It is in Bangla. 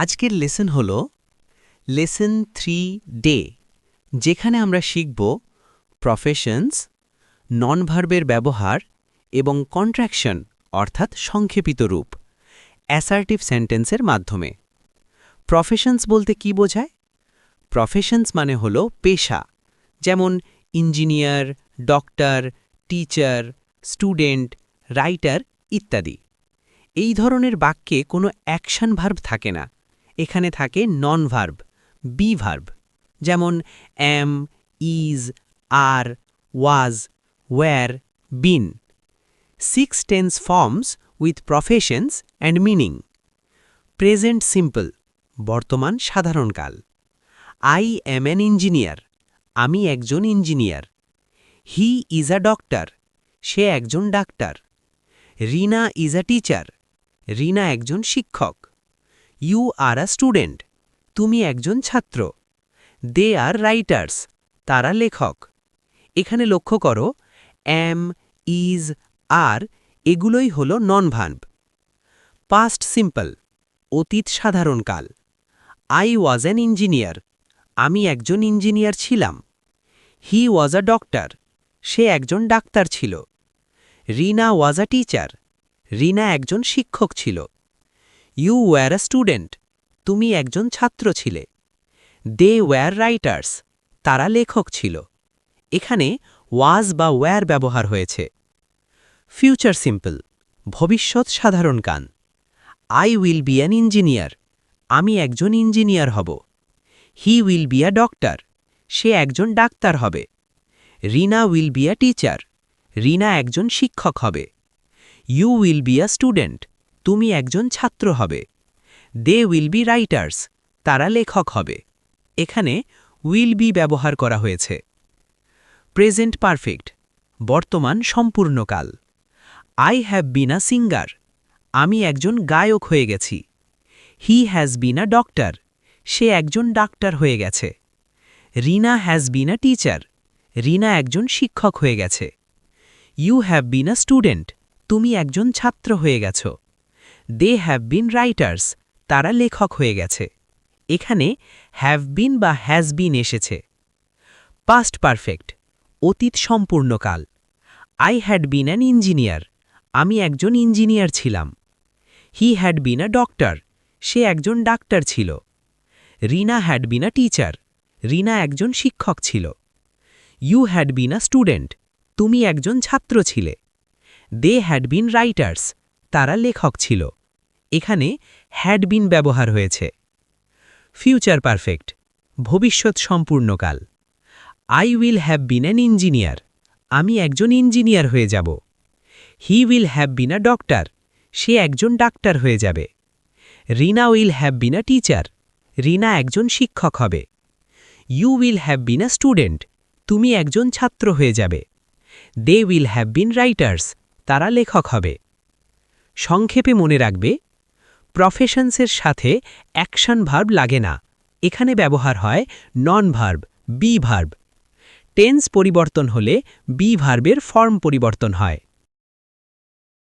আজকের লেসন হল লেসন থ্রি ডে, যেখানে আমরা শিখব প্রফেশনস নন ভার্বের ব্যবহার এবং কন্ট্রাকশন অর্থাৎ সংক্ষেপিত রূপ অ্যাসার্টিভ সেন্টেন্সের মাধ্যমে। প্রফেশনস বলতে কি বোঝায়? প্রফেশনস মানে হল পেশা, যেমন engineer doctor teacher student writer ইত্যাদি। এই ধরনের বাক্যে কোনো অ্যাকশন ভার্ব থাকে না। এখানে থাকে নন ভার্ব বি ভার্ব যেমন am is are was were been six tense forms with professions and meaning present simple বর্তমান সাধারণকাল আই অ্যাম অ্যান ইঞ্জিনিয়ার আমি একজন engineer he is a doctor সে একজন doctor. Rina is a teacher Rina একজন শিক্ষক। You are a student. তুমি একজন ছাত্র। They are writers. তারা লেখক। এখানে লক্ষ্য করো, অ্যাম, ইজ, আর এগুলোই হল নন ভার্ব পাস্ট সিম্পল, অতীত সাধারণকাল আই ওয়াজ অ্যান ইঞ্জিনিয়ার। আমি একজন ইঞ্জিনিয়ার ছিলাম। হি ওয়াজ আ ডক্টর। সে একজন ডাক্তার ছিল। Rina was a teacher. Rina একজন শিক্ষক ছিল। ইউ ওয়্যার আ স্টুডেন্ট তুমি একজন ছাত্র ছিলে। দে ওয়্যার রাইটার্স তারা লেখক ছিল। এখানে ওয়াজ বা ওয়্যার ব্যবহার হয়েছে। ফিউচার সিম্পল ভবিষ্যৎ সাধারণ কান I will be an engineer আমি একজন ইঞ্জিনিয়ার হব। He will be a doctor সে একজন ডাক্তার হবে। Rina will be a teacher Rina একজন শিক্ষক হবে। You will be a student তুমি একজন ছাত্র হবে। দে উইল বি রাইটার্স তারা লেখক হবে। এখানে উইল বি ব্যবহার করা হয়েছে। প্রেজেন্ট পারফেক্ট বর্তমান সম্পূর্ণকাল। I have been a singer আমি একজন গায়ক হয়ে গেছি। He has been a doctor সে একজন ডাক্তার হয়ে গেছে। Rina has been a teacher Rina একজন শিক্ষক হয়ে গেছে। You have been a student তুমি একজন ছাত্র হয়ে গেছ। দে হ্যাভ বিন রাইটার্স তারা লেখক হয়ে গেছে। এখানে হ্যাভ বিন বা হ্যাজ বিন এসেছে। পাস্ট পারফেক্ট অতীত সম্পূর্ণকাল I had been an engineer আমি একজন ইঞ্জিনিয়ার ছিলাম। He had been a doctor সে একজন ডাক্তার ছিল। Rina had been a teacher Rina একজন শিক্ষক ছিল। You had been a student তুমি একজন ছাত্র ছিলে। দে হ্যাড বিন রাইটার্স তারা লেখক ছিল। এখানে হ্যাড বিন ব্যবহার হয়েছে। ফিউচার পারফেক্ট ভবিষ্যৎ সম্পূর্ণকাল I will have been an engineer আমি একজন ইঞ্জিনিয়ার হয়ে যাব। He will have been a doctor সে একজন ডাক্তার হয়ে যাবে। Rina will have been a teacher Rina একজন শিক্ষক হবে। You will have been a student তুমি একজন ছাত্র হয়ে যাবে। They will have been writers তারা লেখক হবে। সংক্ষেপে মনে রাখবে প্রফেশনসের সাথে অ্যাকশন ভার্ব লাগে না। এখানে ব্যবহার হয় non verb be verb tense পরিবর্তন হলে বি ভার্বের ফর্ম পরিবর্তন হয়।